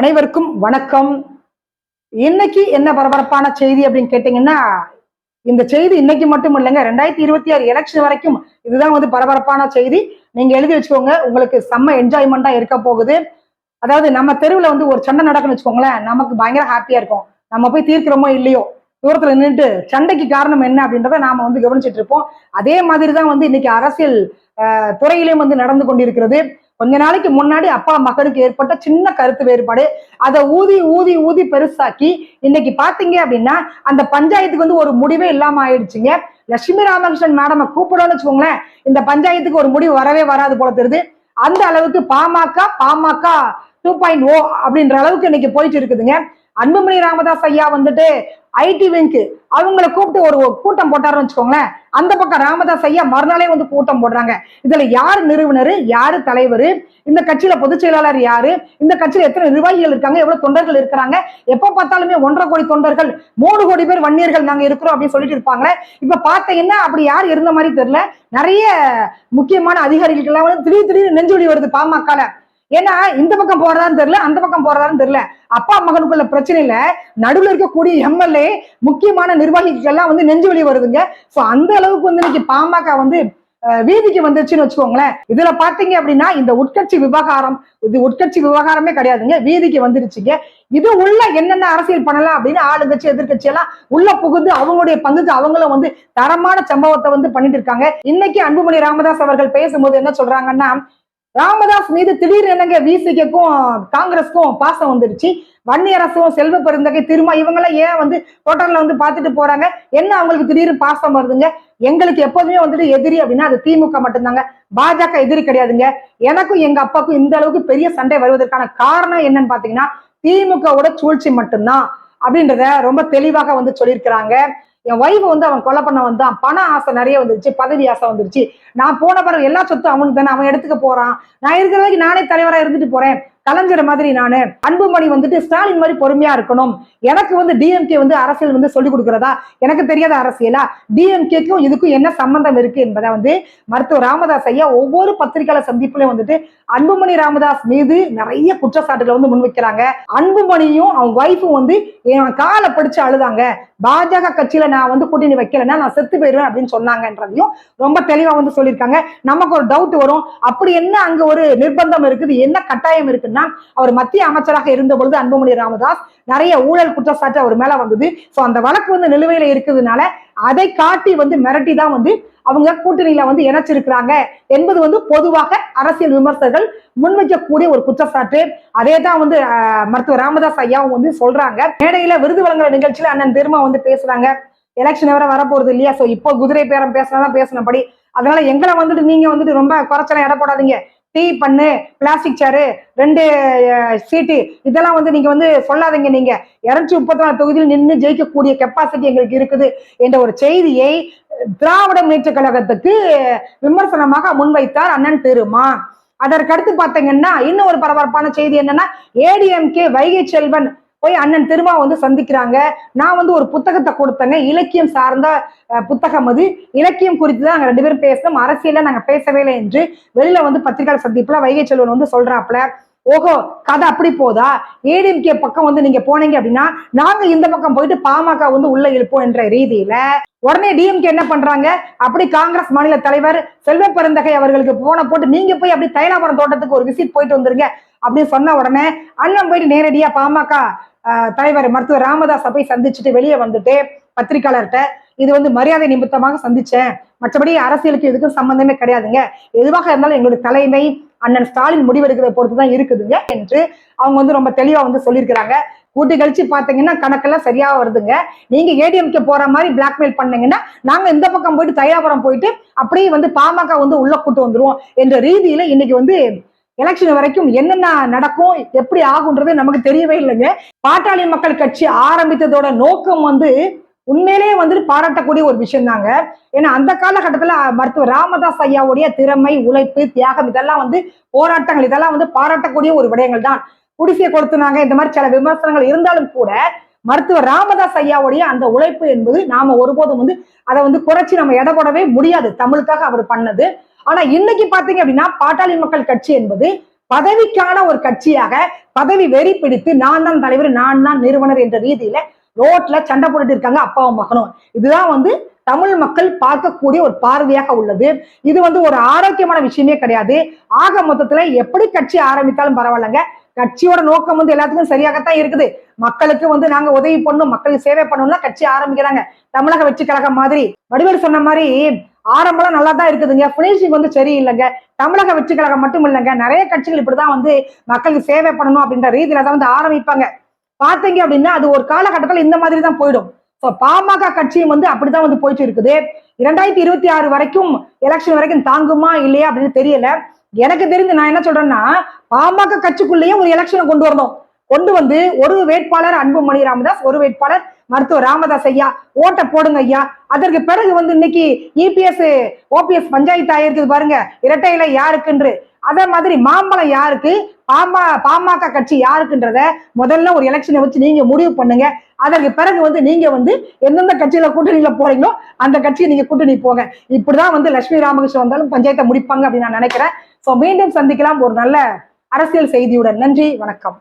அனைவருக்கும் வணக்கம். இன்னைக்கு என்ன பரபரப்பான செய்தி அப்படின்னு கேட்டீங்கன்னா இந்த செய்தி இன்னைக்கு மட்டும் இல்லைங்க ரெண்டாயிரத்தி இருபத்தி ஆறு எலெக்ஷன் வரைக்கும் இதுதான் வந்து பரபரப்பான செய்தி. நீங்க எழுதி வச்சுக்கோங்க உங்களுக்கு செம்ம என்ஜாய்மெண்டா இருக்க போகுது. அதாவது நம்ம தெருவில் வந்து ஒரு சண்டை நடக்குன்னு வச்சுக்கோங்களேன் நமக்கு பயங்கர ஹாப்பியா இருக்கும். நம்ம போய் தீர்க்கிறோமோ இல்லையோ தூரத்துல நின்றுட்டு சண்டைக்கு காரணம் என்ன அப்படின்றத நாம வந்து கவனிச்சிட்டு இருப்போம். அதே மாதிரி தான் வந்து இன்னைக்கு அரசியல் துறையிலையும் வந்து நடந்து கொண்டிருக்கிறது. கொஞ்ச நாளைக்கு முன்னாடி அப்பா மகனுக்கு ஏற்பட்ட சின்ன கருத்து வேறுபாடு. அதை ஊதி ஊதி ஊதி பெருசாக்கி இன்னைக்கு பாத்தீங்க அப்படின்னா அந்த பஞ்சாயத்துக்கு வந்து ஒரு முடிவே இல்லாம ஆயிடுச்சுங்க. லட்சுமி ராமகிருஷ்ணன் மேடமை கூப்பிடணும்னு வச்சுக்கோங்களேன் இந்த பஞ்சாயத்துக்கு ஒரு முடிவு வரவே வராது போல தெரியுது. அந்த அளவுக்கு PMK PMK two point O அப்படின்ற அளவுக்கு இன்னைக்கு போயிட்டு இருக்குதுங்க. அன்புமணி ராமதாஸ் ஐயா வந்துட்டு ஐடி விங்க்கு அவங்கள கூப்பிட்டு ஒரு கூட்டம் போட்டாருன்னு வச்சுக்கோங்களேன். அந்த பக்கம் ராமதாஸ் ஐயா மறுநாளே வந்து கூட்டம் போடுறாங்க. இதுல யார் நிறுவனர்? யாரு தலைவர்? இந்த கட்சியில பொதுச் செயலாளர் யாரு? இந்த கட்சியில எத்தனை நிர்வாகிகள் இருக்காங்க? எவ்வளவு தொண்டர்கள் இருக்கிறாங்க? எப்ப பார்த்தாலுமே ஒன்றரை கோடி தொண்டர்கள் மூணு கோடி பேர் வன்னியர்கள் நாங்க இருக்கிறோம் அப்படின்னு சொல்லிட்டு இருப்பாங்களே. இப்ப பாத்தீங்கன்னா அப்படி யார் இருந்த மாதிரி தெரியல. நிறைய முக்கியமான அதிகாரிகள் எல்லாம் வந்து திடீர் திடீர்னு நெஞ்சுடி வருது பாமகல. ஏன்னா இந்த பக்கம் போறதான்னு தெரியல அந்த பக்கம் போறதான்னு தெரியல. அப்பா மகனுக்குள்ள பிரச்சனை இல்ல. இருக்கக்கூடிய எம்எல்ஏ முக்கியமான நிர்வாகிகள் எல்லாம் வந்து நெஞ்சு வலி வருதுங்க. சோ அந்த அளவுக்கு வந்து இன்னைக்கு பாமக வந்து வீதிக்கு வந்துருச்சுன்னு வச்சுக்கோங்களேன். இதுல பாத்தீங்க அப்படின்னா இந்த உட்கட்சி விவகாரம் இது உட்கட்சி விவகாரமே கிடையாதுங்க. வீதிக்கு வந்துருச்சுங்க. இது உள்ள என்னென்ன அரசியல் பண்ணலாம் அப்படின்னு ஆளுங்கட்சி எதிர்கட்சி எல்லாம் உள்ள புகுந்து அவங்களுடைய பங்குக்கு அவங்களும் வந்து தரமான சம்பவத்தை வந்து பண்ணிட்டு இருக்காங்க. இன்னைக்கு அன்புமணி ராமதாஸ் அவர்கள் பேசும்போது என்ன சொல்றாங்கன்னா ராமதாஸ் மீது திடீர் என்னங்க விசிகேக்கும் காங்கிரஸ்க்கும் பாசம் வந்துருச்சு. வன்னியரசும் செல்வ பெருந்தகை திரும்ப இவங்கெல்லாம் ஏன் வந்து ஹோட்டல்ல வந்து பார்த்துட்டு போறாங்க? என்ன அவங்களுக்கு திடீர்னு பாசம் வருதுங்க? எங்களுக்கு எப்போதுமே வந்துட்டு எதிரி அப்படின்னா அது திமுக மட்டும்தாங்க. பாஜக எதிரி கிடையாதுங்க. எனக்கும் எங்க அப்பாவுக்கும் இந்த அளவுக்கு பெரிய சண்டை வருவதற்கான காரணம் என்னன்னு பாத்தீங்கன்னா திமுகவோட சூழ்ச்சி மட்டும்தான் அப்படின்றத ரொம்ப தெளிவாக வந்து சொல்லியிருக்கிறாங்க. என் ஒய்ஃப் வந்து அவன் கொலை பண்ண வந்தான் பண ஆசை நிறைய வந்துருச்சு பதவி ஆசை வந்துருச்சு. நான் போன பிறகு எல்லா சொத்தும் அவனுக்கு தானே அவன் எடுத்துக்க போறான். நான் இருக்கிற வரைக்கும் நானே தலைவரா இருந்துட்டு போறேன். கலைஞர் மாதிரி நானு அன்புமணி வந்துட்டு ஸ்டாலின் மாதிரி பொறுமையா இருக்கணும். எனக்கு வந்து டிஎம்கே வந்து அரசியல் வந்து சொல்லி கொடுக்கறதா? எனக்கு தெரியாத அரசியலா? டிஎம்கேக்கும் இதுக்கும் என்ன சம்பந்தம் இருக்கு என்பதை வந்து மருத்துவர் ராமதாஸ் ஐயா ஒவ்வொரு பத்திரிகையாளர் சந்திப்புலயும் வந்துட்டு அன்புமணி ராமதாஸ் மீது நிறைய குற்றச்சாட்டுகளை வந்து முன்வைக்கிறாங்க. அன்புமணியும் அவன் ஒய்ஃபும் வந்து என் காலை பிடிச்சு அழுதாங்க. பாஜக கட்சியில நான் வந்து கூட்டணி வைக்கலன்னா நான் செத்து போயிருவேன் அப்படின்னு சொன்னாங்கன்றதையும் ரொம்ப தெளிவா வந்து சொல்லியிருக்காங்க. நமக்கு ஒரு டவுட் வரும். அப்படி என்ன அங்க ஒரு நிர்பந்தம் இருக்குது? என்ன கட்டாயம் இருக்குன்னா அவர் மத்திய அமைச்சராக இருந்த பொழுது அன்புமணி ராமதாஸ் நிறைய ஊழல் குற்றச்சாட்டு அவர் மேல வந்தது. சோ அந்த வழக்கு வந்து நிலுவையில இருக்கிறதுனால அதை காட்டி வந்து மிரட்டி தான் வந்து அவங்க கூட்டணியில வந்து இணைச்சிருக்கிறாங்க என்பது வந்து பொதுவாக அரசியல் விமர்சகர்கள் முன்வைக்கக்கூடிய ஒரு குற்றச்சாட்டு. அதே தான் வந்து அஹ், மருத்துவர் ராமதாஸ் ஐயாவும் வந்து சொல்றாங்க. மேடையில விருது வழங்குற நிகழ்ச்சியில அண்ணன் திருமா வந்து பேசுறாங்க. எலெக்ஷன் வேற வரப்போறது இல்லையா? சோ இப்போ குதிரை பேரம் பேசினாதான் பேசினபடி. அதனால எங்களை வந்துட்டு நீங்க வந்துட்டு ரொம்ப குறைச்சலாம் இட போடாதீங்க. டீ பண்ணு பிளாஸ்டிக் சேரு ரெண்டு சீட்டு இதெல்லாம் வந்து நீங்க வந்து சொல்லாதீங்க நீங்க. இருநூற்றி முப்பத்தி நாலு தொகுதியில் நின்று ஜெயிக்கக்கூடிய கெப்பாசிட்டி எங்களுக்கு இருக்குது என்ற ஒரு செய்தியை திராவிட முன்னேற்ற கழகத்துக்கு விமர்சனமாக முன்வைத்தார் அண்ணன் திருமா அதற்கடுத்து பார்த்தீங்கன்னா இன்னும் ஒரு பரபரப்பான செய்தி என்னன்னா ஏடிஎம்கே வைகை செல்வன் போய் அண்ணன் திருமா வந்து சந்திக்கிறாங்க. நான் வந்து ஒரு புத்தகத்தை கொடுத்தேங்க. இலக்கியம் சார்ந்த புத்தகம் அது. இலக்கியம் குறித்து தான் நாங்கள் ரெண்டு பேரும் பேசணும் அரசியல நாங்க பேசவே இல்லை என்று வெளியில வந்து பத்திரிகையாளர் சந்திப்புல வைகை செல்வன் வந்து சொல்றாப்ல ஓஹோ கதை அப்படி போதா? ஏடிஎம்கே பக்கம் வந்து நீங்க போனீங்க அப்படின்னா நாங்க இந்த பக்கம் போயிட்டு பாமக வந்து உள்ள இழுப்போம் என்ற ரீதியில உடனே டிஎம்கே என்ன பண்றாங்க? அப்படி காங்கிரஸ் மாநில தலைவர் செல்வ பெருந்தகை அவர்களுக்கு போன போட்டு நீங்க போய் அப்படி தைலாபுரம் தோட்டத்துக்கு ஒரு விசிட் போயிட்டு வந்துருங்க. அப்படின்னு சொன்ன உடனே அண்ணன் போயிட்டு நேரடியா பாமக தலைவர் மருத்துவர் ராமதாஸை போய் சந்திச்சுட்டு வெளியே வந்துட்டு பத்திரிக்கையாளர்கிட்ட இது வந்து மரியாதை நிமித்தமாக சந்திச்சேன். மற்றபடி அரசியலுக்கு இதுக்கும் சம்பந்தமே கிடையாதுங்க. எதுவாக இருந்தாலும் எங்களுடைய தலைமை அண்ணன் ஸ்டாலின் முடிவெடுக்கிறத பொறுத்து தான் இருக்குதுங்க என்று அவங்க வந்து ரொம்ப தெளிவா வந்து சொல்லியிருக்கிறாங்க. கூட்டி கழிச்சு பாத்தீங்கன்னா கணக்கெல்லாம் சரியா வருதுங்க. நீங்க ஏடிஎம்கே போற மாதிரி பிளாக்மெயில் பண்ணீங்கன்னா நாங்க இந்த பக்கம் போயிட்டு தைலாபுரம் போயிட்டு அப்படியே வந்து பாமக வந்து உள்ள கூட்டு வந்துருவோம் என்ற ரீதியில இன்னைக்கு வந்து எலெக்ஷன் வரைக்கும் என்னென்ன நடக்கும் எப்படி ஆகுன்றது நமக்கு தெரியவே இல்லைங்க. பாட்டாளி மக்கள் கட்சி ஆரம்பித்ததோட நோக்கம் வந்து உண்மையிலேயே வந்துட்டு பாராட்டக்கூடிய ஒரு விஷயம் தாங்க ஏன்னா அந்த காலகட்டத்தில் மருத்துவர் ராமதாஸ் ஐயாவுடைய திறமை உழைப்பு தியாகம் இதெல்லாம் வந்து போராட்டங்கள் இதெல்லாம் வந்து பாராட்டக்கூடிய ஒரு விடயங்கள் தான். குடிசையை கொடுத்துனாங்க இந்த மாதிரி சில விமர்சனங்கள் இருந்தாலும் கூட மருத்துவர் ராமதாஸ் ஐயாவுடைய அந்த உழைப்பு என்பது நாம ஒருபோதும் வந்து அதை வந்து குறைச்சி நம்ம எடை போடவே முடியாது. தமிழுக்காக அவர் பண்ணது. ஆனா இன்னைக்கு பாத்தீங்க அப்படின்னா பாட்டாளி மக்கள் கட்சி என்பது பதவிக்கான ஒரு கட்சியாக பதவி வெறி பிடித்து நான் தான் தலைவர் நான் தான் நிறுவனர் என்ற ரீதியில ரோட்ல சண்டை போட்டுட்டு இருக்காங்க அப்பாவும் மகனும். இதுதான் வந்து தமிழ் மக்கள் பார்க்கக்கூடிய ஒரு பார்வையாக உள்ளது. இது வந்து ஒரு ஆரோக்கியமான விஷயமே கிடையாது. ஆக மொத்தத்துல எப்படி கட்சி ஆரம்பித்தாலும் பரவாயில்லைங்க. கட்சியோட நோக்கம் வந்து எல்லாத்துக்கும் சரியாகத்தான் இருக்குது. மக்களுக்கு வந்து நாங்க உதவி பண்ணணும் மக்களுக்கு சேவை பண்ணணும்னா கட்சி ஆரம்பிக்கிறாங்க. தமிழக வெற்றி கழகம் மாதிரி. வடிவேல் சொன்ன மாதிரி ஆரம்பம்லாம் நல்லா தான் இருக்குதுங்க. பினிஷிங் வந்து சரியில்லைங்க. தமிழக வெற்றி கழகம் மட்டும் இல்லைங்க. நிறைய கட்சிகள் இப்படிதான் வந்து மக்களுக்கு சேவை பண்ணணும் அப்படின்ற ரீதியில தான் வந்து ஆரம்பிப்பாங்க. பார்த்தீங்க அப்படின்னா அது ஒரு காலகட்டத்தில் இந்த மாதிரி தான் போயிடும். ஸோ பாமக கட்சியும் வந்து அப்படிதான் வந்து போயிட்டு இருக்குது இரண்டாயிரத்தி இருபத்தி ஆறு வரைக்கும் எலெக்ஷன் வரைக்கும் தாங்குமா இல்லையா அப்படின்னு தெரியல. எனக்கு தெரிஞ்சு நான் என்ன சொல்றேன்னா பாமக கட்சிக்குள்ளேயே ஒரு எலெக்ஷனை கொண்டு வரணும். கொண்டு வந்து ஒரு வேட்பாளர் அன்புமணி ராமதாஸ் ஒரு வேட்பாளர் மருத்துவர் ராமதாஸ் ஐயா ஓட்டை போடுங்க ஐயா. அதற்கு பிறகு வந்து இன்னைக்கு இபிஎஸ் ஓபிஎஸ் பஞ்சாயத்து ஆயிருக்குது பாருங்க. இரட்டையில யாருக்குன்று? அதே மாதிரி மாம்பழம் யாருக்கு? பாமா பாமக கட்சி யாருக்குன்றத முதல்ல ஒரு எலெக்ஷனை வச்சு நீங்க முடிவு பண்ணுங்க. அதற்கு பிறகு வந்து நீங்க வந்து எந்தெந்த கட்சியில கூட்டணியில போறீங்களோ அந்த கட்சியை நீங்க கூட்டணி போங்க. இப்படிதான் வந்து லட்சுமி ராமகிருஷ்ணன் வந்தாலும் பஞ்சாயத்தை முடிப்பாங்க அப்படின்னு நான் நினைக்கிறேன். சோ மீண்டும் சந்திக்கலாம். ஒரு நல்ல அரசியல் செய்தியுடன். நன்றி. வணக்கம்.